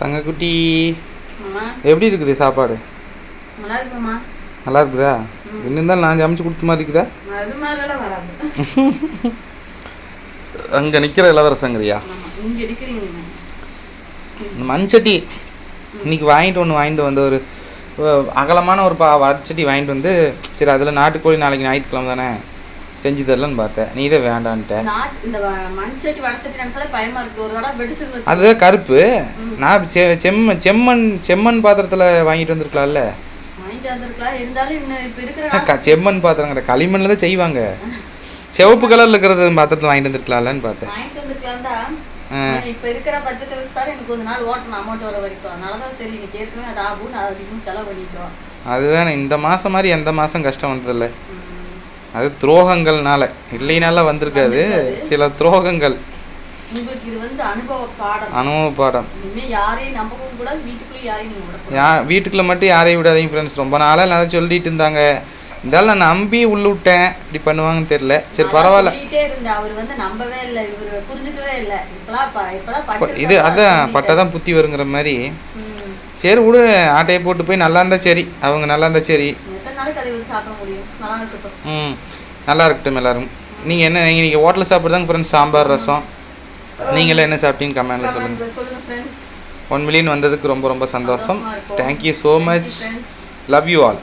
தங்கக்குட்டி. எப்படி இருக்குது சாப்பாடு? நல்லா இருக்குதா என்ன இருந்தாலும் நான் சமைச்சு கொடுத்த மாதிரி இருக்குதா? அங்கே நிற்கிற இளவரசங்கரியா மண்சட்டி. இன்னைக்கு வாங்கிட்டு ஒன்று வாங்கிட்டு வந்து ஒரு அகலமான ஒரு பா வடச்சட்டி வாங்கிட்டு வந்து சரி அதில் நாட்டுக்கோழி நாளைக்கு ஞாயிற்றுக்கிழமை தானே? செஞ்சு தரலன்னு பார்த்தேன். நீ தான் வேண்டான்ட்ட. நாட் இந்த வ- மண் சட்டி வடை சட்டி நினைச்சாலே பயமா இருக்கு. ஒரு தடவை வெடிச்சிருந்து அதுதான் கருப்பு. நான் செ செம்ம செம்மண் செம்மண் பாத்திரத்தில் வாங்கிட்டு வந்திருக்கலாம்ல. செம்மண் பாத்திரம் கிடையாது களிமண்ணில் தான் செய்வாங்க. சிவப்பு கலரில் இருக்கிறது பாத்திரத்தில் வாங்கிட்டு வந்திருக்கலாம்லன்னு பார்த்தேன். இப்ப இருக்கிற பட்ஜெட்டை வச்சுட்டாரு எனக்கு கொஞ்ச நாள் ஓட்டணும். அமௌண்ட் வர வரைக்கும். அதனாலதான் சரி இன்னைக்கு ஏற்கனவே அது ஆகும் நான் அதிகமாக செலவு பண்ணிட்டோம். அது வேணும் இந்த மாதம் மாதிரி எந்த மாதம் கஷ்டம் வந்ததில்ல. அது துரோகங்கள்னால. இல்லைனால வந்திருக்காது. சில துரோகங்கள். அனுபவ பாடம். யா வீட்டுக்குள்ளே மட்டும் யாரையும் விடாதீங்க ஃப்ரெண்ட்ஸ் ரொம்ப நாளாக நல்லா சொல்லிட்டு இருந்தாங்க. இருந்தாலும் நான் நம்பி உள்ள விட்டேன் இப்படி பண்ணுவாங்கன்னு தெரியல. சரி பரவாயில்ல. இது அதான். பட்டாதான் புத்தி வருங்கிற மாதிரி. சரி விடு. ஆட்டையை போட்டு போய் நல்லா இருந்தா சரி. அவங்க நல்லா இருந்தா சரி. நாளைக்கு அதை வச்சு சாப்பிட முடியும். நல்லா இருக்கட்டும். ம் நல்லா இருக்கட்டும் எல்லாரும். நீங்கள் என்ன நீங்கள் நீங்கள் ஹோட்டலில் சாப்பிட்றதாங்க ஃப்ரெண்ட்ஸ் சாம்பார் ரசம். நீங்களே என்ன சாப்பிட்டீங்கன்னு கமெண்ட்டில் சொல்லுங்கள் கமெண்ட்ல சொல்லுங்க ஃப்ரெண்ட்ஸ் ஒன் மில்லியன் வந்ததுக்கு ரொம்ப ரொம்ப சந்தோஷம். Thank you so much love you all